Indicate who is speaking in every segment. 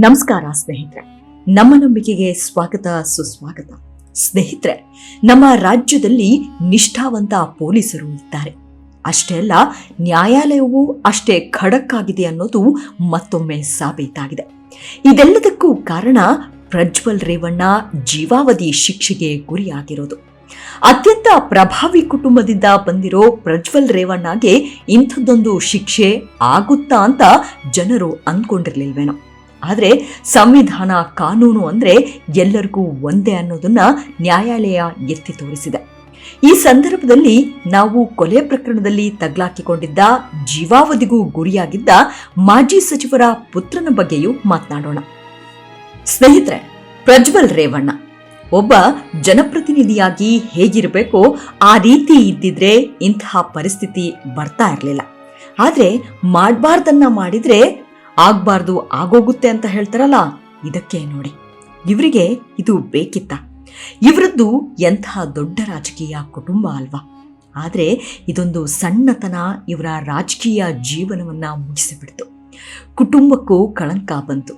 Speaker 1: ನಮಸ್ಕಾರ ಸ್ನೇಹಿತರೆ. ನಮ್ಮ ನಂಬಿಕೆಗೆ ಸ್ವಾಗತ, ಸುಸ್ವಾಗತ. ಸ್ನೇಹಿತರೆ, ನಮ್ಮ ರಾಜ್ಯದಲ್ಲಿ ನಿಷ್ಠಾವಂತ ಪೊಲೀಸರು ಇದ್ದಾರೆ. ಅಷ್ಟೇ ಅಲ್ಲ, ನ್ಯಾಯಾಲಯವು ಅಷ್ಟೇ ಖಡಕ್ ಆಗಿದೆ ಅನ್ನೋದು ಮತ್ತೊಮ್ಮೆ ಸಾಬೀತಾಗಿದೆ. ಇದೆಲ್ಲದಕ್ಕೂ ಕಾರಣ ಪ್ರಜ್ವಲ್ ರೇವಣ್ಣ ಜೀವಾವಧಿ ಶಿಕ್ಷೆಗೆ ಗುರಿಯಾಗಿರೋದು. ಅತ್ಯಂತ ಪ್ರಭಾವಿ ಕುಟುಂಬದಿಂದ ಬಂದಿರೋ ಪ್ರಜ್ವಲ್ ರೇವಣ್ಣಗೆ ಇಂಥದ್ದೊಂದು ಶಿಕ್ಷೆ ಆಗುತ್ತಾ ಅಂತ ಜನರು ಅಂದ್ಕೊಂಡಿರ್ಲಿಲ್ವೇನೋ. ಆದರೆ ಸಂವಿಧಾನ ಕಾನೂನು ಅಂದರೆ ಎಲ್ಲರಿಗೂ ಒಂದೇ ಅನ್ನೋದನ್ನ ನ್ಯಾಯಾಲಯ ಎತ್ತಿ ತೋರಿಸಿದೆ. ಈ ಸಂದರ್ಭದಲ್ಲಿ ನಾವು ಕೊಲೆ ಪ್ರಕರಣದಲ್ಲಿ ತಗ್ಲಾಕಿಕೊಂಡಿದ್ದ ಜೀವಾವಧಿಗೂ ಗುರಿಯಾಗಿದ್ದ ಮಾಜಿ ಸಚಿವರ ಪುತ್ರನ ಬಗ್ಗೆಯೂ ಮಾತನಾಡೋಣ. ಸ್ನೇಹಿತರೆ, ಪ್ರಜ್ವಲ್ ರೇವಣ್ಣ, ಒಬ್ಬ ಜನಪ್ರತಿನಿಧಿಯಾಗಿ ಹೇಗಿರಬೇಕೋ ಆ ರೀತಿ ಇದ್ದಿದ್ರೆ ಇಂತಹ ಪರಿಸ್ಥಿತಿ ಬರ್ತಾ ಇರಲಿಲ್ಲ. ಆದರೆ ಮಾಡಬಾರ್ದನ್ನ ಮಾಡಿದ್ರೆ ಆಗ್ಬಾರ್ದು, ಆಗೋಗುತ್ತೆ ಅಂತ ಹೇಳ್ತಾರಲ್ಲ, ಇದಕ್ಕೆ ನೋಡಿ. ಇವರಿಗೆ ಇದು ಬೇಕಿತ್ತ. ಇವರದ್ದು ಎಂತಹ ದೊಡ್ಡ ರಾಜಕೀಯ ಕುಟುಂಬ ಅಲ್ವಾ. ಆದರೆ ಇದೊಂದು ಸಣ್ಣತನ ಇವರ ರಾಜಕೀಯ ಜೀವನವನ್ನ ಮುಗಿಸಿಬಿಡ್ತು. ಕುಟುಂಬಕ್ಕೂ ಕಳಂಕ ಬಂತು.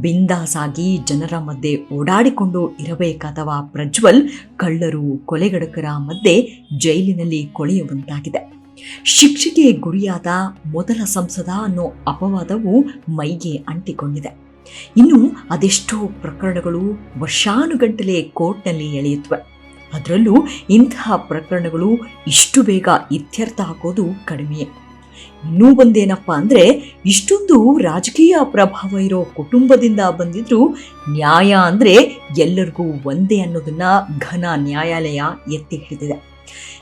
Speaker 1: ಬಿಂದಾಸಾಗಿ ಜನರ ಮಧ್ಯೆ ಓಡಾಡಿಕೊಂಡು ಇರಬೇಕಾದವ ಪ್ರಜ್ವಲ್ ಕಳ್ಳರು, ಕೊಲೆಗಡಕರ ಮಧ್ಯೆ ಜೈಲಿನಲ್ಲಿ ಕೊಳೆಯುವಂತಾಗಿದೆ. ಶಿಕ್ಷೆಗೆ ಗುರಿಯಾದ ಮೊದಲ ಸಂಸದ ಅನ್ನೋ ಅಪವಾದವು ಮೈಗೆ ಅಂಟಿಕೊಂಡಿದೆ. ಇನ್ನು ಅದೆಷ್ಟೋ ಪ್ರಕರಣಗಳು ವರ್ಷಾನುಗಂಟಲೆ ಕೋರ್ಟ್ನಲ್ಲಿ ಎಳೆಯುತ್ತವೆ. ಅದರಲ್ಲೂ ಇಂತಹ ಪ್ರಕರಣಗಳು ಇಷ್ಟು ಬೇಗ ಇತ್ಯರ್ಥ ಹಾಕೋದು ಕಡಿಮೆಯೇ. ಇನ್ನೂ ಒಂದೇನಪ್ಪ ಅಂದ್ರೆ, ಇಷ್ಟೊಂದು ರಾಜಕೀಯ ಪ್ರಭಾವ ಇರೋ ಕುಟುಂಬದಿಂದ ಬಂದಿದ್ರು ನ್ಯಾಯ ಅಂದರೆ ಎಲ್ಲರಿಗೂ ಒಂದೇ ಅನ್ನೋದನ್ನ ಘನ ನ್ಯಾಯಾಲಯ ಎತ್ತಿ ಹಿಡಿದಿದೆ.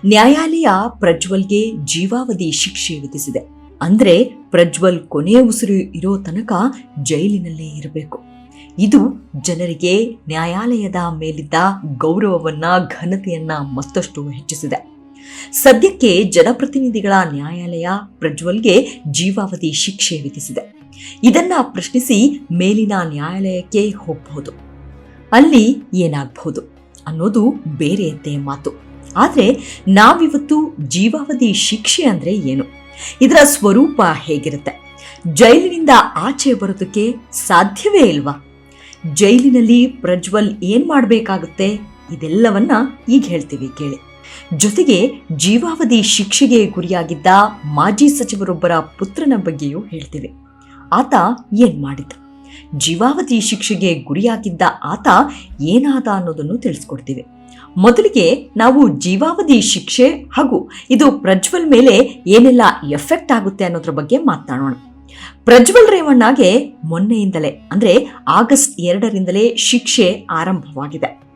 Speaker 1: ನ್ಯಾಯಾಲಯ ಪ್ರಜ್ವಲ್ಗೆ ಜೀವಾವಧಿ ಶಿಕ್ಷೆ ವಿಧಿಸಿದೆ. ಅಂದ್ರೆ ಪ್ರಜ್ವಲ್ ಕೊನೆಯ ಉಸಿರು ಇರೋ ತನಕ ಜೈಲಿನಲ್ಲೇ ಇರಬೇಕು. ಇದು ಜನರಿಗೆ ನ್ಯಾಯಾಲಯದ ಮೇಲಿದ್ದ ಗೌರವವನ್ನ, ಘನತೆಯನ್ನ ಮತ್ತಷ್ಟು ಹೆಚ್ಚಿಸಿದೆ. ಸದ್ಯಕ್ಕೆ ಜನಪ್ರತಿನಿಧಿಗಳ ನ್ಯಾಯಾಲಯ ಪ್ರಜ್ವಲ್ಗೆ ಜೀವಾವಧಿ ಶಿಕ್ಷೆ ವಿಧಿಸಿದೆ. ಇದನ್ನ ಪ್ರಶ್ನಿಸಿ ಮೇಲಿನ ನ್ಯಾಯಾಲಯಕ್ಕೆ ಹೋಗಬಹುದು. ಅಲ್ಲಿ ಏನಾಗಬಹುದು ಅನ್ನೋದು ಬೇರೆಯದ್ದೇ ಮಾತು. ಆದರೆ ನಾವಿವತ್ತು ಜೀವಾವಧಿ ಶಿಕ್ಷೆ ಅಂದ್ರೆ ಏನು? ಇದರ ಸ್ವರೂಪ ಹೇಗಿರುತ್ತೆ? ಜೈಲಿನಿಂದ ಆಚೆ ಬರೋದಕ್ಕೆ ಸಾಧ್ಯವೇ ಇಲ್ವಾ? ಜೈಲಿನಲ್ಲಿ ಪ್ರಜ್ವಲ್ ಏನ್ ಮಾಡಬೇಕಾಗುತ್ತೆ? ಇದೆಲ್ಲವನ್ನ ಈಗ ಹೇಳ್ತೀವಿ ಕೇಳಿ. ಜೊತೆಗೆ ಜೀವಾವಧಿ ಶಿಕ್ಷೆಗೆ ಗುರಿಯಾಗಿದ್ದ ಮಾಜಿ ಸಚಿವರೊಬ್ಬರ ಪುತ್ರನ ಬಗ್ಗೆಯೂ ಹೇಳ್ತೀವಿ. ಆತ ಏನ್ ಮಾಡಿದ ಜೀವಾವಧಿ ಶಿಕ್ಷೆಗೆ ಗುರಿಯಾಗಿದ್ದ ಆತ ಏನಾದ ಅನ್ನೋದನ್ನು ತಿಳಿಸ್ಕೊಡ್ತೀವಿ. ಮೊದಲಿಗೆ ನಾವು ಜೀವಾವಧಿ ಶಿಕ್ಷೆ ಹಾಗೂ ಇದು ಪ್ರಜ್ವಲ್ ಮೇಲೆ ಏನೆಲ್ಲ ಎಫೆಕ್ಟ್ ಆಗುತ್ತೆ ಅನ್ನೋದ್ರ ಬಗ್ಗೆ ಮಾತನಾಡೋಣ. ಪ್ರಜ್ವಲ್ ರೇವಣ್ಣಗೆ ಮೊನ್ನೆಯಿಂದಲೇ, ಅಂದ್ರೆ ಆಗಸ್ಟ್ ಎರಡರಿಂದಲೇ ಶಿಕ್ಷೆ ಆರಂಭವಾಗಿದೆ.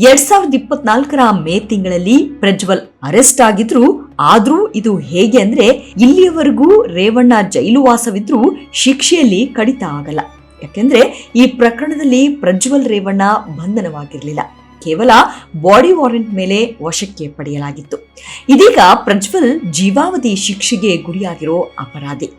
Speaker 1: ಎರಡ್ ಸಾವಿರದ ಇಪ್ಪತ್ನಾಲ್ಕರ ಮೇ ತಿಂಗಳಲ್ಲಿ ಪ್ರಜ್ವಲ್ ಅರೆಸ್ಟ್ ಆಗಿದ್ರು. ಆದ್ರೂ ಇದು ಹೇಗೆ ಅಂದ್ರೆ, ಇಲ್ಲಿಯವರೆಗೂ ರೇವಣ್ಣ ಜೈಲು ವಾಸವಿದ್ರೂ ಶಿಕ್ಷೆಯಲ್ಲಿ ಕಡಿತ ಆಗಲ್ಲ. ಯಾಕೆಂದ್ರೆ ಈ ಪ್ರಕರಣದಲ್ಲಿ ಪ್ರಜ್ವಲ್ ರೇವಣ್ಣ ಬಂಧನವಾಗಿರಲಿಲ್ಲ. ಕೇವಲ ಬಾಡಿ ವಾರೆಂಟ್ ಮೇಲೆ ವಶಕ್ಕೆ ಪಡೆಯಲಾಗಿತ್ತು. ಇದೀಗ ಪ್ರಜ್ವಲ್ ಜೀವಾವಧಿ ಶಿಕ್ಷೆಗೆ ಗುರಿಯಾಗಿರೋ ಅಪರಾಧಿ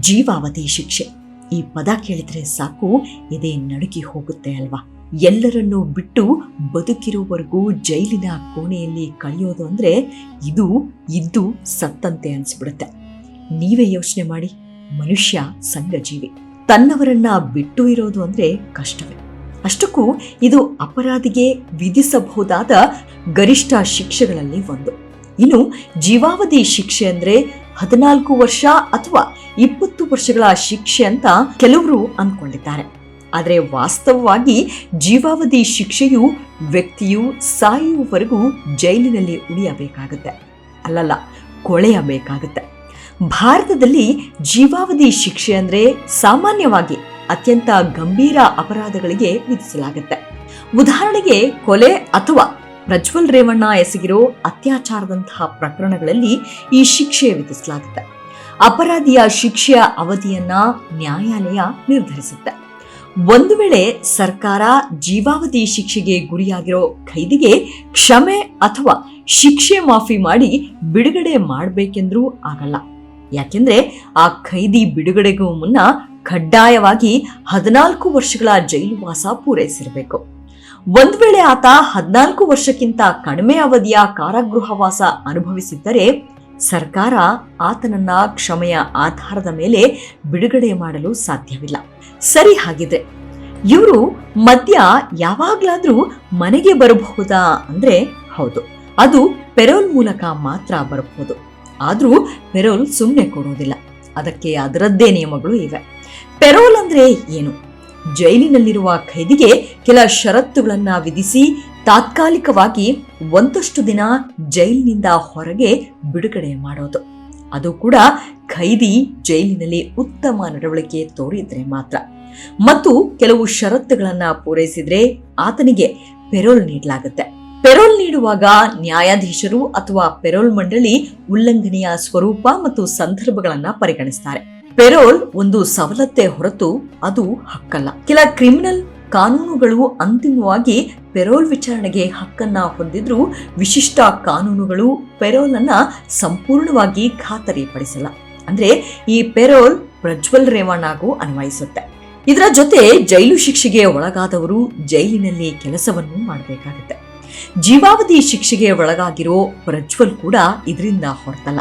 Speaker 1: ಜೀವಾವಧಿ ಶಿಕ್ಷೆ. ಈ ಪದ ಕೇಳಿದ್ರೆ ಸಾಕು, ಎದೆ ನಡುಕಿ ಹೋಗುತ್ತೆ ಅಲ್ವಾ? ಎಲ್ಲರನ್ನೂ ಬಿಟ್ಟು ಬದುಕಿರುವವರೆಗೂ ಜೈಲಿನ ಕೋಣೆಯಲ್ಲಿ ಕಳೆಯೋದು ಅಂದ್ರೆ ಇದು ಇದ್ದು ಸತ್ತಂತೆ ಅನಿಸ್ಬಿಡುತ್ತೆ. ನೀವೇ ಯೋಚನೆ ಮಾಡಿ, ಮನುಷ್ಯ ಸಂಘಜೀವಿ. ತನ್ನವರನ್ನ ಬಿಟ್ಟು ಇರೋದು ಅಂದ್ರೆ ಕಷ್ಟವೇ. ಅಷ್ಟಕ್ಕೂ ಇದು ಅಪರಾಧಿಗೆ ವಿಧಿಸಬಹುದಾದ ಗರಿಷ್ಠ ಶಿಕ್ಷೆಗಳಲ್ಲಿ ಒಂದು. ಇನ್ನು ಜೀವಾವಧಿ ಶಿಕ್ಷೆ ಅಂದ್ರೆ ಹದಿನಾಲ್ಕು ವರ್ಷ ಅಥವಾ ಇಪ್ಪತ್ತು ವರ್ಷಗಳ ಶಿಕ್ಷೆ ಅಂತ ಕೆಲವರು ಅಂದ್ಕೊಂಡಿದ್ದಾರೆ ಆದರೆ ವಾಸ್ತವವಾಗಿ ಜೀವಾವಧಿ ಶಿಕ್ಷೆಯು ವ್ಯಕ್ತಿಯು ಸಾಯುವವರೆಗೂ ಜೈಲಿನಲ್ಲಿ ಉಳಿಯಬೇಕಾಗುತ್ತೆ. ಅಲ್ಲಲ್ಲ, ಕೊಳೆಯಬೇಕಾಗುತ್ತೆ. ಭಾರತದಲ್ಲಿ ಜೀವಾವಧಿ ಶಿಕ್ಷೆ ಅಂದರೆ ಸಾಮಾನ್ಯವಾಗಿ ಅತ್ಯಂತ ಗಂಭೀರ ಅಪರಾಧಗಳಿಗೆ ವಿಧಿಸಲಾಗುತ್ತೆ. ಉದಾಹರಣೆಗೆ ಕೊಲೆ ಅಥವಾ ಪ್ರಜ್ವಲ್ ರೇವಣ್ಣ ಎಸಗಿರೋ ಅತ್ಯಾಚಾರದಂತಹ ಪ್ರಕರಣಗಳಲ್ಲಿ ಈ ಶಿಕ್ಷೆ ವಿಧಿಸಲಾಗುತ್ತೆ. ಅಪರಾಧಿಯ ಶಿಕ್ಷೆಯ ಅವಧಿಯನ್ನ ನ್ಯಾಯಾಲಯ ನಿರ್ಧರಿಸುತ್ತೆ. ಒಂದು ವೇಳೆ ಸರ್ಕಾರ ಜೀವಾವಧಿ ಶಿಕ್ಷೆಗೆ ಗುರಿಯಾಗಿರೋ ಖೈದಿಗೆ ಕ್ಷಮೆ ಅಥವಾ ಶಿಕ್ಷೆ ಮಾಫಿ ಮಾಡಿ ಬಿಡುಗಡೆ ಮಾಡಬೇಕೆಂದ್ರೂ ಆಗಲ್ಲ. ಯಾಕೆಂದ್ರೆ ಆ ಖೈದಿ ಬಿಡುಗಡೆಗೂ ಮುನ್ನ ಕಡ್ಡಾಯವಾಗಿ ಹದಿನಾಲ್ಕು ವರ್ಷಗಳ ಜೈಲುವಾಸ ಪೂರೈಸಿರಬೇಕು. ಒಂದ್ ವೇಳೆ ಆತ ಹದಿನಾಲ್ಕು ವರ್ಷಕ್ಕಿಂತ ಕಡಿಮೆ ಅವಧಿಯ ಕಾರಾಗೃಹವಾಸ ಅನುಭವಿಸಿದ್ದರೆ ಸರ್ಕಾರ ಆತನನ್ನ ಕ್ಷಮೆಯ ಆಧಾರದ ಮೇಲೆ ಬಿಡುಗಡೆ ಮಾಡಲು ಸಾಧ್ಯವಿಲ್ಲ. ಸರಿ ಹಾಗಿದ್ರೆ ಇವರು ಮದ್ಯ ಯಾವಾಗ್ಲಾದ್ರೂ ಮನೆಗೆ ಬರಬಹುದಾ ಅಂದ್ರೆ ಹೌದು. ಅದು ಪೆರೋಲ್ ಮೂಲಕ ಮಾತ್ರ ಬರಬಹುದು. ಆದ್ರೂ ಪೆರೋಲ್ ಸುಮ್ಮನೆ ಕೊಡೋದಿಲ್ಲ. ಅದಕ್ಕೆ ಅದರದ್ದೇ ನಿಯಮಗಳು ಇವೆ. ಪೆರೋಲ್ ಅಂದ್ರೆ ಏನು? ಜೈಲಿನಲ್ಲಿರುವ ಖೈದಿಗೆ ಕೆಲ ಷರತ್ತುಗಳನ್ನ ವಿಧಿಸಿ ತಾತ್ಕಾಲಿಕವಾಗಿ ಒಂದಷ್ಟು ದಿನ ಜೈಲಿನಿಂದ ಹೊರಗೆ ಬಿಡುಗಡೆ ಮಾಡೋದು. ಅದು ಕೂಡ ಖೈದಿ ಜೈಲಿನಲ್ಲಿ ಉತ್ತಮ ನಡವಳಿಕೆ ತೋರಿದ್ರೆ ಮಾತ್ರ. ಮತ್ತು ಕೆಲವು ಷರತ್ತುಗಳನ್ನ ಪೂರೈಸಿದ್ರೆ ಆತನಿಗೆ ಪೆರೋಲ್ ನೀಡಲಾಗುತ್ತೆ. ಪೆರೋಲ್ ನೀಡುವಾಗ ನ್ಯಾಯಾಧೀಶರು ಅಥವಾ ಪೆರೋಲ್ ಮಂಡಳಿ ಉಲ್ಲಂಘನೆಯ ಸ್ವರೂಪ ಮತ್ತು ಸಂದರ್ಭಗಳನ್ನ ಪರಿಗಣಿಸ್ತಾರೆ. ಪೆರೋಲ್ ಒಂದು ಸವಲತ್ತೆ ಹೊರತು ಅದು ಹಕ್ಕಲ್ಲ. ಕೆಲ ಕ್ರಿಮಿನಲ್ ಕಾನೂನುಗಳು ಅಂತಿಮವಾಗಿ ಪೆರೋಲ್ ವಿಚಾರಣೆಗೆ ಹಕ್ಕನ್ನ ಹೊಂದಿದ್ರೂ ವಿಶಿಷ್ಟ ಕಾನೂನುಗಳು ಪೆರೋಲ್ ಅನ್ನ ಸಂಪೂರ್ಣವಾಗಿ ಖಾತರಿಪಡಿಸಲ್ಲ. ಅಂದ್ರೆ ಈ ಪೆರೋಲ್ ಪ್ರಜ್ವಲ್ ರೇವಣ್ಣಗೂ ಅನ್ವಯಿಸುತ್ತೆ. ಇದರ ಜೊತೆ ಜೈಲು ಶಿಕ್ಷೆಗೆ ಒಳಗಾದವರು ಜೈಲಿನಲ್ಲಿ ಕೆಲಸವನ್ನು ಮಾಡಬೇಕಾಗುತ್ತೆ. ಜೀವಾವಧಿ ಶಿಕ್ಷೆಗೆ ಒಳಗಾಗಿರೋ ಪ್ರಜ್ವಲ್ ಕೂಡ ಇದರಿಂದ ಹೊರತಲ್ಲ.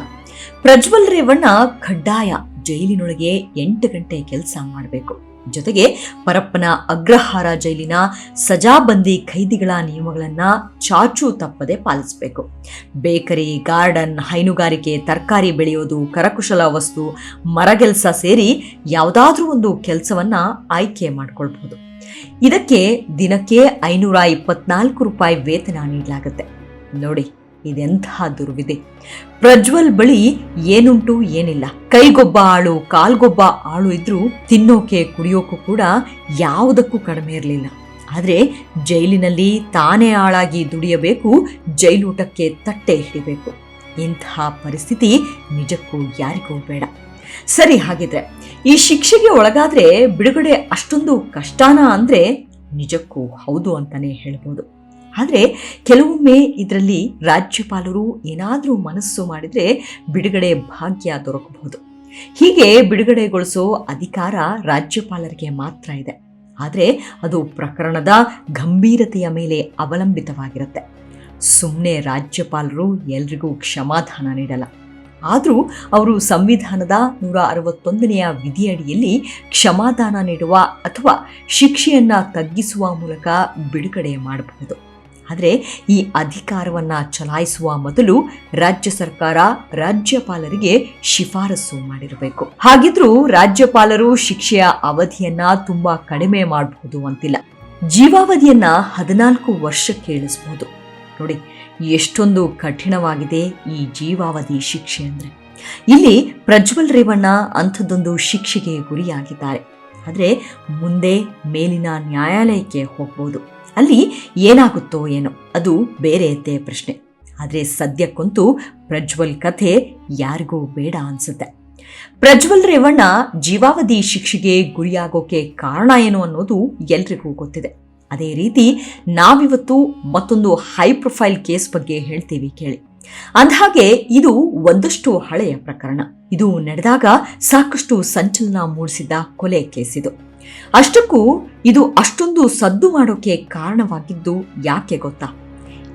Speaker 1: ಪ್ರಜ್ವಲ್ ರೇವಣ್ಣ ಕಡ್ಡಾಯ. ಜೈಲಿನೊಳಗೆ ಎಂಟು ಗಂಟೆ ಕೆಲಸ ಮಾಡಬೇಕು. ಜೊತೆಗೆ ಪರಪ್ಪನ ಅಗ್ರಹಾರ ಜೈಲಿನ ಸಜಾಬಂದಿ ಖೈದಿಗಳ ನಿಯಮಗಳನ್ನು ಚಾಚು ತಪ್ಪದೆ ಪಾಲಿಸಬೇಕು. ಬೇಕರಿ, ಗಾರ್ಡನ್, ಹೈನುಗಾರಿಕೆ, ತರಕಾರಿ ಬೆಳೆಯೋದು, ಕರಕುಶಲ ವಸ್ತು ಮರಗೆಲಸ ಸೇರಿ ಯಾವುದಾದ್ರೂ ಒಂದು ಕೆಲಸವನ್ನ ಆಯ್ಕೆ ಮಾಡ್ಕೊಳ್ಬಹುದು. ಇದಕ್ಕೆ ದಿನಕ್ಕೆ ಐನೂರ ಇಪ್ಪತ್ನಾಲ್ಕು ರೂಪಾಯಿ ವೇತನ ನೀಡಲಾಗುತ್ತೆ. ನೋಡಿ. ಇದೆಂತಹ ದುರ್ವಿದೆ ಪ್ರಜ್ವಲ್ ಬಳಿ ಏನುಂಟು ಏನಿಲ್ಲ. ಕೈಗೊಬ್ಬ ಆಳು, ಕಾಲ್ಗೊಬ್ಬ ಆಳು ಇದ್ರೂ ತಿನ್ನೋಕೆ ಕುಡಿಯೋಕ್ಕೂ ಕೂಡ ಯಾವುದಕ್ಕೂ ಕಡಿಮೆ ಇರಲಿಲ್ಲ. ಆದ್ರೆ ಜೈಲಿನಲ್ಲಿ ತಾನೇ ಆಳಾಗಿ ದುಡಿಯಬೇಕು, ಜೈಲೂಟಕ್ಕೆ ತಟ್ಟೆ ಹಿಡಿಬೇಕು. ಇಂತಹ ಪರಿಸ್ಥಿತಿ ನಿಜಕ್ಕೂ ಯಾರಿಗೂ ಬೇಡ. ಸರಿ ಹಾಗಿದ್ರೆ, ಈ ಶಿಕ್ಷೆಗೆ ಒಳಗಾದ್ರೆ ಬಿಡುಗಡೆ ಅಷ್ಟೊಂದು ಕಷ್ಟನ ಅಂದ್ರೆ ನಿಜಕ್ಕೂ ಹೌದು ಅಂತಾನೆ ಹೇಳ್ಬೋದು. ಆದರೆ ಕೆಲವೊಮ್ಮೆ ಇದರಲ್ಲಿ ರಾಜ್ಯಪಾಲರು ಏನಾದರೂ ಮನಸ್ಸು ಮಾಡಿದರೆ ಬಿಡುಗಡೆ ಭಾಗ್ಯ ದೊರಕಬಹುದು. ಹೀಗೆ ಬಿಡುಗಡೆಗೊಳಿಸೋ ಅಧಿಕಾರ ರಾಜ್ಯಪಾಲರಿಗೆ ಮಾತ್ರ ಇದೆ. ಆದರೆ ಅದು ಪ್ರಕರಣದ ಗಂಭೀರತೆಯ ಮೇಲೆ ಅವಲಂಬಿತವಾಗಿರುತ್ತೆ. ಸುಮ್ಮನೆ ರಾಜ್ಯಪಾಲರು ಎಲ್ರಿಗೂ ಕ್ಷಮಾದಾನ ನೀಡಲ್ಲ. ಆದರೂ ಅವರು ಸಂವಿಧಾನದ ನೂರ ಅರವತ್ತೊಂದನೆಯ ವಿಧಿಯಡಿಯಲ್ಲಿ ಕ್ಷಮಾದಾನ ನೀಡುವ ಅಥವಾ ಶಿಕ್ಷೆಯನ್ನು ತಗ್ಗಿಸುವ ಮೂಲಕ ಬಿಡುಗಡೆ ಮಾಡಬಹುದು. ಆದರೆ ಈ ಅಧಿಕಾರವನ್ನ ಚಲಾಯಿಸುವ ಮೊದಲು ರಾಜ್ಯ ಸರ್ಕಾರ ರಾಜ್ಯಪಾಲರಿಗೆ ಶಿಫಾರಸು ಮಾಡಿರಬೇಕು. ಹಾಗಿದ್ರೂ ರಾಜ್ಯಪಾಲರು ಶಿಕ್ಷೆಯ ಅವಧಿಯನ್ನ ತುಂಬಾ ಕಡಿಮೆ ಮಾಡಬಹುದು ಅಂತಿಲ್ಲ. ಜೀವಾವಧಿಯನ್ನ ಹದಿನಾಲ್ಕು ವರ್ಷಕ್ಕೆ ಇಳಿಸಬಹುದು ನೋಡಿ, ಎಷ್ಟೊಂದು ಕಠಿಣವಾಗಿದೆ ಈ ಜೀವಾವಧಿ ಶಿಕ್ಷೆ ಅಂದ್ರೆ. ಇಲ್ಲಿ ಪ್ರಜ್ವಲ್ ರೇವಣ್ಣ ಅಂಥದ್ದೊಂದು ಶಿಕ್ಷೆಗೆ ಗುರಿಯಾಗಿದ್ದಾರೆ. ಆದರೆ ಮುಂದೆ ಮೇಲಿನ ನ್ಯಾಯಾಲಯಕ್ಕೆ ಹೋಗ್ಬೋದು. ಅಲ್ಲಿ ಏನಾಗುತ್ತೋ ಏನೋ, ಅದು ಬೇರೆಯದ್ದೇ ಪ್ರಶ್ನೆ. ಆದರೆ ಸದ್ಯಕ್ಕಂತೂ ಪ್ರಜ್ವಲ್ ಕಥೆ ಯಾರಿಗೂ ಬೇಡ ಅನ್ಸುತ್ತೆ. ಪ್ರಜ್ವಲ್ ರೇವಣ್ಣ ಜೀವಾವಧಿ ಶಿಕ್ಷೆಗೆ ಗುರಿಯಾಗೋಕೆ ಕಾರಣ ಏನು ಅನ್ನೋದು ಎಲ್ರಿಗೂ ಗೊತ್ತಿದೆ. ಅದೇ ರೀತಿ ನಾವಿವತ್ತು ಮತ್ತೊಂದು ಹೈ ಪ್ರೊಫೈಲ್ ಕೇಸ್ ಬಗ್ಗೆ ಹೇಳ್ತೀವಿ ಕೇಳಿ. ಅಂದಹಾಗೆ ಇದು ಒಂದಷ್ಟು ಹಳೆಯ ಪ್ರಕರಣ. ಇದು ನಡೆದಾಗ ಸಾಕಷ್ಟು ಸಂಚಲನ ಮೂಡಿಸಿದ ಕೊಲೆ ಕೇಸ್ ಇದು. ಅಷ್ಟಕ್ಕೂ ಇದು ಅಷ್ಟೊಂದು ಸದ್ದು ಮಾಡೋಕೆ ಕಾರಣವಾಗಿದ್ದು ಯಾಕೆ ಗೊತ್ತಾ?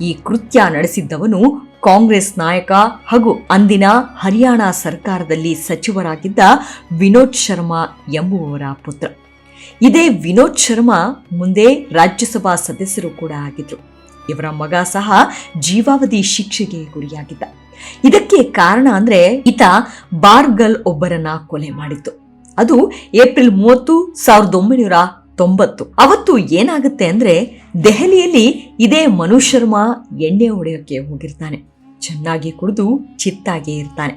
Speaker 1: ಈ ಕೃತ್ಯ ನಡೆಸಿದ್ದವನು ಕಾಂಗ್ರೆಸ್ ನಾಯಕ ಹಾಗೂ ಅಂದಿನ ಹರಿಯಾಣ ಸರ್ಕಾರದಲ್ಲಿ ಸಚಿವರಾಗಿದ್ದ ವಿನೋದ್ ಶರ್ಮಾ ಎಂಬುವವರ ಪುತ್ರ. ಇದೇ ವಿನೋದ್ ಶರ್ಮಾ ಮುಂದೆ ರಾಜ್ಯಸಭಾ ಸದಸ್ಯರು ಕೂಡ ಆಗಿದ್ರು. ಇವರ ಮಗ ಸಹ ಜೀವಾವಧಿ ಶಿಕ್ಷೆಗೆ ಗುರಿಯಾಗಿದ್ದ. ಇದಕ್ಕೆ ಕಾರಣ ಅಂದ್ರೆ ಈತ ಬಾರ್ಗಲ್ ಒಬ್ಬರನ್ನ ಕೊಲೆ ಮಾಡಿತ್ತು. ಅದು ಏಪ್ರಿಲ್ ಮೂವತ್ತು, ಸಾವಿರದ ಒಂಬೈನೂರ ತೊಂಬತ್ತು. ಅವತ್ತು ಏನಾಗುತ್ತೆ ಅಂದ್ರೆ ದೆಹಲಿಯಲ್ಲಿ ಇದೇ ಮನು ಶರ್ಮಾ ಎಣ್ಣೆ ಹೊಡೆಯೋಕೆ ಹೋಗಿರ್ತಾನೆ. ಚೆನ್ನಾಗಿ ಕುಡಿದು ಚಿತ್ತಾಗಿ ಇರ್ತಾನೆ.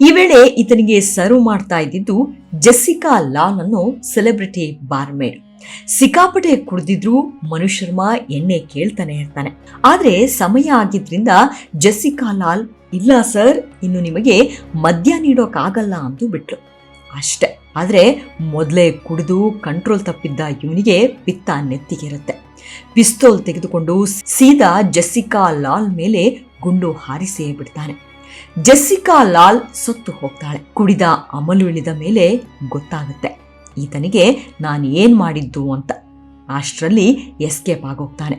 Speaker 1: ಈ ವೇಳೆ ಈತನಿಗೆ ಸರ್ವ್ ಮಾಡ್ತಾ ಇದ್ದಿದ್ದು ಜೆಸ್ಸಿಕಾ ಲಾಲ್ ಅನ್ನೋ ಸೆಲೆಬ್ರಿಟಿ ಬಾರ್ಮೇಡ್. ಸಿಕ್ಕಾಪಟೆ ಕುಡಿದಿದ್ರು ಮನು ಶರ್ಮಾ ಎಣ್ಣೆ ಕೇಳ್ತಾನೆ ಇರ್ತಾನೆ. ಆದ್ರೆ ಸಮಯ ಆಗಿದ್ರಿಂದ ಜೆಸ್ಸಿಕಾ ಲಾಲ್, ಇಲ್ಲ ಸರ್, ಇನ್ನು ನಿಮಗೆ ಮದ್ಯ ನೀಡೋಕ್ಕಾಗಲ್ಲ ಅಂತೂ ಬಿಟ್ಲು. ಅಷ್ಟೆ. ಆದರೆ ಮೊದಲೇ ಕುಡಿದು ಕಂಟ್ರೋಲ್ ತಪ್ಪಿದ್ದ ಇವನಿಗೆ ಪಿತ್ತ ನೆತ್ತಿಗಿರುತ್ತೆ. ಪಿಸ್ತೋಲ್ ತೆಗೆದುಕೊಂಡು ಸೀದಾ ಜೆಸ್ಸಿಕಾ ಲಾಲ್ ಮೇಲೆ ಗುಂಡು ಹಾರಿಸಿಯೇ ಬಿಡ್ತಾನೆ. ಜೆಸ್ಸಿಕಾ ಲಾಲ್ ಸತ್ತು ಹೋಗ್ತಾಳೆ. ಕುಡಿದ ಅಮಲು ಇಳಿದ ಮೇಲೆ ಗೊತ್ತಾಗುತ್ತೆ, ಈತನಿಗೆ ನಾನು ಏನು ಮಾಡಿದ್ದು ಅಂತ. ಅಷ್ಟರಲ್ಲಿ ಎಸ್ಕೇಪ್ ಆಗೋಗ್ತಾನೆ.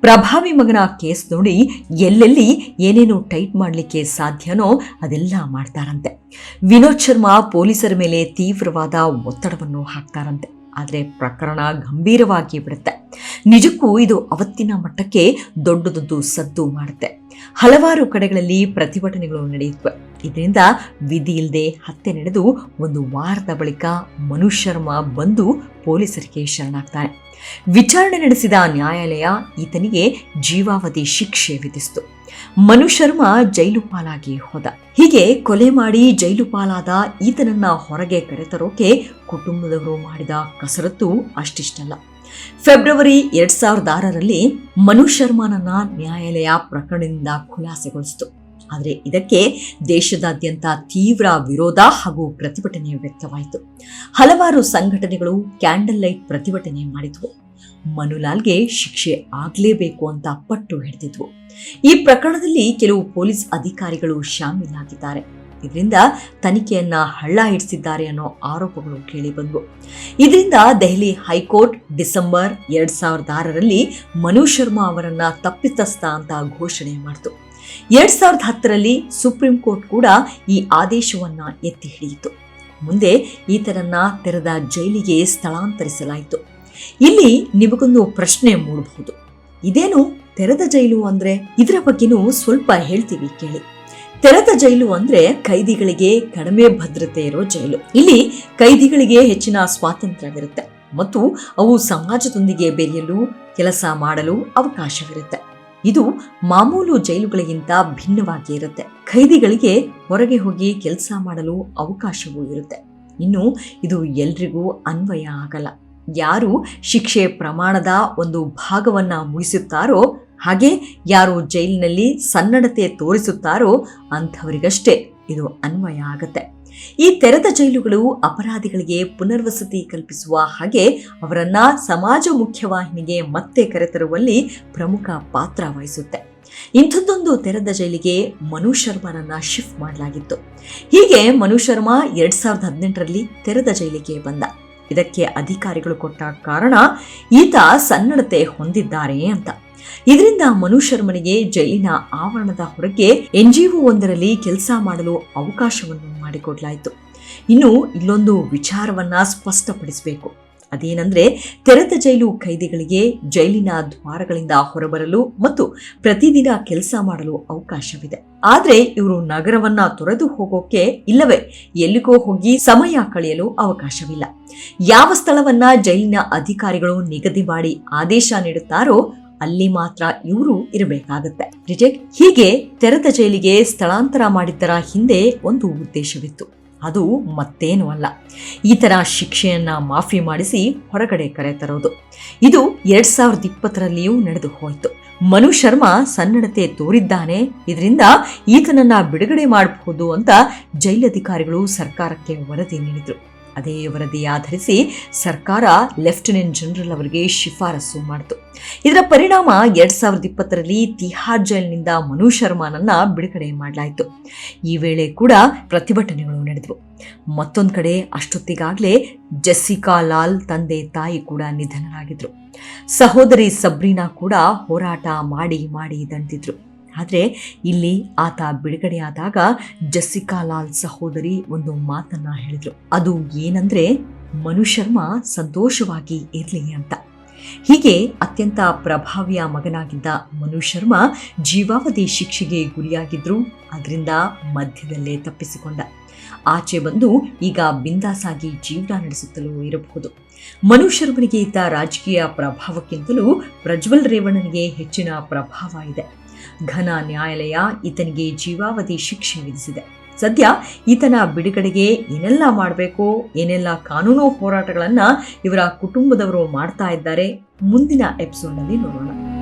Speaker 1: ಪ್ರಭಾವಿ ಮಗನ ಕೇಸ್ ನೋಡಿ ಎಲ್ಲೆಲ್ಲಿ ಏನೇನು ಟೈಟ್ ಮಾಡಲಿಕ್ಕೆ ಸಾಧ್ಯನೋ ಅದೆಲ್ಲ ಮಾಡ್ತಾರಂತೆ. ವಿನೋದ್ ಶರ್ಮಾ ಪೊಲೀಸರ ಮೇಲೆ ತೀವ್ರವಾದ ಒತ್ತಡವನ್ನು ಹಾಕ್ತಾರಂತೆ. ಆದರೆ ಪ್ರಕರಣ ಗಂಭೀರವಾಗಿ ಬಿಡುತ್ತೆ. ನಿಜಕ್ಕೂ ಇದು ಅವತ್ತಿನ ಮಟ್ಟಕ್ಕೆ ದೊಡ್ಡದೊಂದು ಸದ್ದು ಮಾಡುತ್ತೆ. ಹಲವಾರು ಕಡೆಗಳಲ್ಲಿ ಪ್ರತಿಭಟನೆಗಳು ನಡೆಯುತ್ತವೆ ಇದರಿಂದ ವಿಧಿ ಇಲ್ಲದೆ ಹತ್ಯೆ ನಡೆದು ಒಂದು ವಾರದ ಬಳಿಕ ಮನು ಶರ್ಮಾ ಬಂದು ಪೊಲೀಸರಿಗೆ ಶರಣಾಗ್ತಾನೆ. ವಿಚಾರಣೆ ನಡೆಸಿದ ನ್ಯಾಯಾಲಯ ಈತನಿಗೆ ಜೀವಾವಧಿ ಶಿಕ್ಷೆ ವಿಧಿಸಿತು. ಮನು ಶರ್ಮಾ ಜೈಲು ಪಾಲಾಗಿ ಹೋದ. ಹೀಗೆ ಕೊಲೆ ಮಾಡಿ ಜೈಲು ಪಾಲಾದ ಈತನನ್ನ ಹೊರಗೆ ಕರೆತರೋಕೆ ಕುಟುಂಬದವರು ಮಾಡಿದ ಕಸರತ್ತು ಅಷ್ಟಿಷ್ಟಲ್ಲ. ಫೆಬ್ರವರಿ ಎರಡ್ ಸಾವಿರದ ಆರರಲ್ಲಿ ಮನು ಶರ್ಮಾನನ್ನ ನ್ಯಾಯಾಲಯ ಪ್ರಕರಣದಿಂದ ಖುಲಾಸೆಗೊಳಿಸಿತು. ಆದರೆ ಇದಕ್ಕೆ ದೇಶದಾದ್ಯಂತ ತೀವ್ರ ವಿರೋಧ ಹಾಗೂ ಪ್ರತಿಭಟನೆ ವ್ಯಕ್ತವಾಯಿತು. ಹಲವಾರು ಸಂಘಟನೆಗಳು ಕ್ಯಾಂಡಲ್ ಲೈಟ್ ಪ್ರತಿಭಟನೆ ಮಾಡಿದವು. ಮನುಲಾಲ್ಗೆ ಶಿಕ್ಷೆ ಆಗಲೇಬೇಕು ಅಂತ ಪಟ್ಟು ಹಿಡಿದಿದ್ವು. ಈ ಪ್ರಕರಣದಲ್ಲಿ ಕೆಲವು ಪೊಲೀಸ್ ಅಧಿಕಾರಿಗಳು ಶಾಮೀಲಾಗಿದ್ದಾರೆ. ಇದರಿಂದ ತನಿಖೆಯನ್ನ ಹಳ್ಳ ಹಿಡಿಸಿದ್ದಾರೆ ಅನ್ನೋ ಆರೋಪಗಳು ಕೇಳಿಬಂದವು ಇದರಿಂದ ದೆಹಲಿ ಹೈಕೋರ್ಟ್ ಡಿಸೆಂಬರ್ ಎರಡ್ ಸಾವಿರದ ಆರರಲ್ಲಿ ಮನು ಶರ್ಮಾ ಅವರನ್ನ ತಪ್ಪಿತಸ್ಥ ಅಂತ ಘೋಷಣೆ ಮಾಡಿತು. ಎರಡ್ ಸಾವಿರದ ಹತ್ತರಲ್ಲಿ ಸುಪ್ರೀಂ ಕೋರ್ಟ್ ಕೂಡ ಈ ಆದೇಶವನ್ನ ಎತ್ತಿ ಹಿಡಿಯಿತು. ಮುಂದೆ ಈತನನ್ನ ತೆರೆದ ಜೈಲಿಗೆ ಸ್ಥಳಾಂತರಿಸಲಾಯಿತು. ಇಲ್ಲಿ ನಿಮಗೊಂದು ಪ್ರಶ್ನೆ ಮೂಡಬಹುದು. ಇದೇನು ತೆರೆದ ಜೈಲು ಅಂದ್ರೆ ಇದರ ಬಗ್ಗೆನೂ ಸ್ವಲ್ಪ ಹೇಳ್ತೀವಿ ಕೇಳಿ. ತೆರೆದ ಜೈಲು ಅಂದ್ರೆ ಕೈದಿಗಳಿಗೆ ಕಡಿಮೆ ಭದ್ರತೆ ಇರೋ ಜೈಲು. ಇಲ್ಲಿ ಕೈದಿಗಳಿಗೆ ಹೆಚ್ಚಿನ ಸ್ವಾತಂತ್ರ್ಯವಿರುತ್ತೆ ಮತ್ತು ಅವು ಸಮಾಜದೊಂದಿಗೆ ಬೆರೆಯಲು, ಕೆಲಸ ಮಾಡಲು ಅವಕಾಶವಿರುತ್ತೆ. ಇದು ಮಾಮೂಲು ಜೈಲುಗಳಿಗಿಂತ ಭಿನ್ನವಾಗಿ ಇರುತ್ತೆ. ಖೈದಿಗಳಿಗೆ ಹೊರಗೆ ಹೋಗಿ ಕೆಲಸ ಮಾಡಲು ಅವಕಾಶವೂ ಇರುತ್ತೆ. ಇನ್ನು ಇದು ಎಲ್ರಿಗೂ ಅನ್ವಯ ಆಗಲ್ಲ. ಯಾರು ಶಿಕ್ಷೆ ಪ್ರಮಾಣದ ಒಂದು ಭಾಗವನ್ನ ಮುಗಿಸುತ್ತಾರೋ ಹಾಗೆ ಯಾರು ಜೈಲಿನಲ್ಲಿ ಸನ್ನಡತೆ ತೋರಿಸುತ್ತಾರೋ ಅಂಥವರಿಗಷ್ಟೇ ಇದು ಅನ್ವಯ ಆಗುತ್ತೆ. ಈ ತೆರೆದ ಜೈಲುಗಳು ಅಪರಾಧಿಗಳಿಗೆ ಪುನರ್ವಸತಿ ಕಲ್ಪಿಸುವ ಹಾಗೆ ಅವರನ್ನ ಸಮಾಜ ಮುಖ್ಯವಾಹಿನಿಗೆ ಮತ್ತೆ ಕರೆತರುವಲ್ಲಿ ಪ್ರಮುಖ ಪಾತ್ರ ವಹಿಸುತ್ತೆ. ಇಂಥದ್ದೊಂದು ತೆರೆದ ಜೈಲಿಗೆ ಮನು ಶರ್ಮಾರನ್ನ ಶಿಫ್ಟ್ ಮಾಡಲಾಗಿತ್ತು. ಹೀಗೆ ಮನು ಶರ್ಮಾ ಎರಡ್ ಸಾವಿರದ ಹದಿನೆಂಟರಲ್ಲಿ ತೆರೆದ ಜೈಲಿಗೆ ಬಂದ. ಇದಕ್ಕೆ ಅಧಿಕಾರಿಗಳು ಕೊಟ್ಟ ಕಾರಣ, ಈತ ಸನ್ನಡತೆ ಹೊಂದಿದ್ದಾರೆ ಅಂತ. ಇದರಿಂದ ಮನುಶರ್ಮನಿಗೆ ಜೈಲಿನ ಆವರಣದ ಹೊರಗೆ ಎನ್ಜಿಒ ಒಂದರಲ್ಲಿ ಕೆಲಸ ಮಾಡಲು ಅವಕಾಶವನ್ನು ಮಾಡಿಕೊಡಲಾಯಿತು. ಇನ್ನು ಇಲ್ಲೊಂದು ವಿಚಾರವನ್ನ ಸ್ಪಷ್ಟಪಡಿಸಬೇಕು. ಅದೇನೆಂದ್ರೆ, ತೆರೆದ ಜೈಲು ಕೈದಿಗಳಿಗೆ ಜೈಲಿನ ದ್ವಾರಗಳಿಂದ ಹೊರಬರಲು ಮತ್ತು ಪ್ರತಿದಿನ ಕೆಲಸ ಮಾಡಲು ಅವಕಾಶವಿದೆ. ಆದ್ರೆ ಇವರು ನಗರವನ್ನ ತೊರೆದು ಹೋಗೋಕೆ ಇಲ್ಲವೇ, ಎಲ್ಲಿಗೋ ಹೋಗಿ ಸಮಯ ಕಳೆಯಲು ಅವಕಾಶವಿಲ್ಲ. ಯಾವ ಸ್ಥಳವನ್ನ ಜೈಲಿನ ಅಧಿಕಾರಿಗಳು ನಿಗದಿ ಮಾಡಿ ಆದೇಶ ನೀಡುತ್ತಾರೋ ಅಲ್ಲಿ ಮಾತ್ರ ಇವರು ಇರಬೇಕಾಗತ್ತೆ. ರಿಜೆಕ್ಟ್ ಹೀಗೆ ತೆರೆದ ಜೈಲಿಗೆ ಸ್ಥಳಾಂತರ ಮಾಡಿದ್ದರ ಹಿಂದೆ ಒಂದು ಉದ್ದೇಶವಿತ್ತು. ಅದು ಮತ್ತೇನೂ ಅಲ್ಲ. ಈ ಥರ ಶಿಕ್ಷೆಯನ್ನ ಮಾಫಿ ಮಾಡಿಸಿ ಹೊರಗಡೆ ಕರೆ ತರೋದು. ಇದು ಎರಡ್ ಸಾವಿರದ ಇಪ್ಪತ್ತರಲ್ಲಿಯೂ ನಡೆದು ಹೋಯಿತು. ಮನು ಶರ್ಮಾ ಸನ್ನಡತೆ ತೋರಿದ್ದಾನೆ. ಇದರಿಂದ ಈತನನ್ನ ಬಿಡುಗಡೆ ಮಾಡಬಹುದು ಅಂತ ಜೈಲಧಿಕಾರಿಗಳು ಸರ್ಕಾರಕ್ಕೆ ವರದಿ ನೀಡಿದ್ರು. ಅದೇ ವರದಿ ಆಧರಿಸಿ ಸರ್ಕಾರ ಲೆಫ್ಟಿನೆಂಟ್ ಜನರಲ್ ಅವರಿಗೆ ಶಿಫಾರಸು ಮಾಡಿತು. ಇದರ ಪರಿಣಾಮ ಎರಡ್ ಸಾವಿರದ ಇಪ್ಪತ್ತರಲ್ಲಿ ತಿಹಾರ್ ಜೈಲಿನಿಂದ ಮನು ಶರ್ಮಾನನ್ನ ಬಿಡುಗಡೆ ಮಾಡಲಾಯಿತು. ಈ ವೇಳೆ ಕೂಡ ಪ್ರತಿಭಟನೆಗಳು ನಡೆದವು. ಮತ್ತೊಂದು ಕಡೆ ಅಷ್ಟೊತ್ತಿಗಾಗಲೇ ಜೆಸ್ಸಿಕಾ ಲಾಲ್ ತಂದೆ ತಾಯಿ ಕೂಡ ನಿಧನರಾಗಿದ್ರು. ಸಹೋದರಿ ಸಬ್ರೀನಾ ಕೂಡ ಹೋರಾಟ ಮಾಡಿ ಮಾಡಿ ದಂತಿದ್ರು ಆದರೆ ಇಲ್ಲಿ ಆತ ಬಿಡುಗಡೆಯಾದಾಗ ಜಸ್ಸಿಕಾ ಲಾಲ್ ಸಹೋದರಿ ಒಂದು ಮಾತನ್ನ ಹೇಳಿದ್ರು. ಅದು ಏನಂದ್ರೆ, ಮನು ಶರ್ಮಾ ಸಂತೋಷವಾಗಿ ಇರಲಿ ಅಂತ. ಹೀಗೆ ಅತ್ಯಂತ ಪ್ರಭಾವಿಯ ಮಗನಾಗಿದ್ದ ಮನು ಶರ್ಮ ಜೀವಾವಧಿ ಶಿಕ್ಷೆಗೆ ಗುರಿಯಾಗಿದ್ರು. ಅದರಿಂದ ಮಧ್ಯದಲ್ಲೇ ತಪ್ಪಿಸಿಕೊಂಡ. ಆಚೆ ಬಂದು ಈಗ ಬಿಂದಾಸಾಗಿ ಜೀವನ ನಡೆಸುತ್ತಲೂ ಇರಬಹುದು. ಮನು ಶರ್ಮನಿಗೆ ಇದ್ದ ರಾಜಕೀಯ ಪ್ರಭಾವಕ್ಕಿಂತಲೂ ಪ್ರಜ್ವಲ್ ರೇವಣ್ಣನಿಗೆ ಹೆಚ್ಚಿನ ಪ್ರಭಾವ ಇದೆ. ಘನ ನ್ಯಾಯಾಲಯ ಈತನಿಗೆ ಜೀವಾವಧಿ ಶಿಕ್ಷೆ ವಿಧಿಸಿದೆ. ಸದ್ಯ ಈತನ ಬಿಡುಗಡೆಗೆ ಏನೆಲ್ಲ ಮಾಡಬೇಕು, ಏನೆಲ್ಲ ಕಾನೂನು ಹೋರಾಟಗಳನ್ನು ಇವರ ಕುಟುಂಬದವರು ಮಾಡ್ತಾ ಇದ್ದಾರೆ ಮುಂದಿನ ಎಪಿಸೋಡ್ನಲ್ಲಿ ನೋಡೋಣ.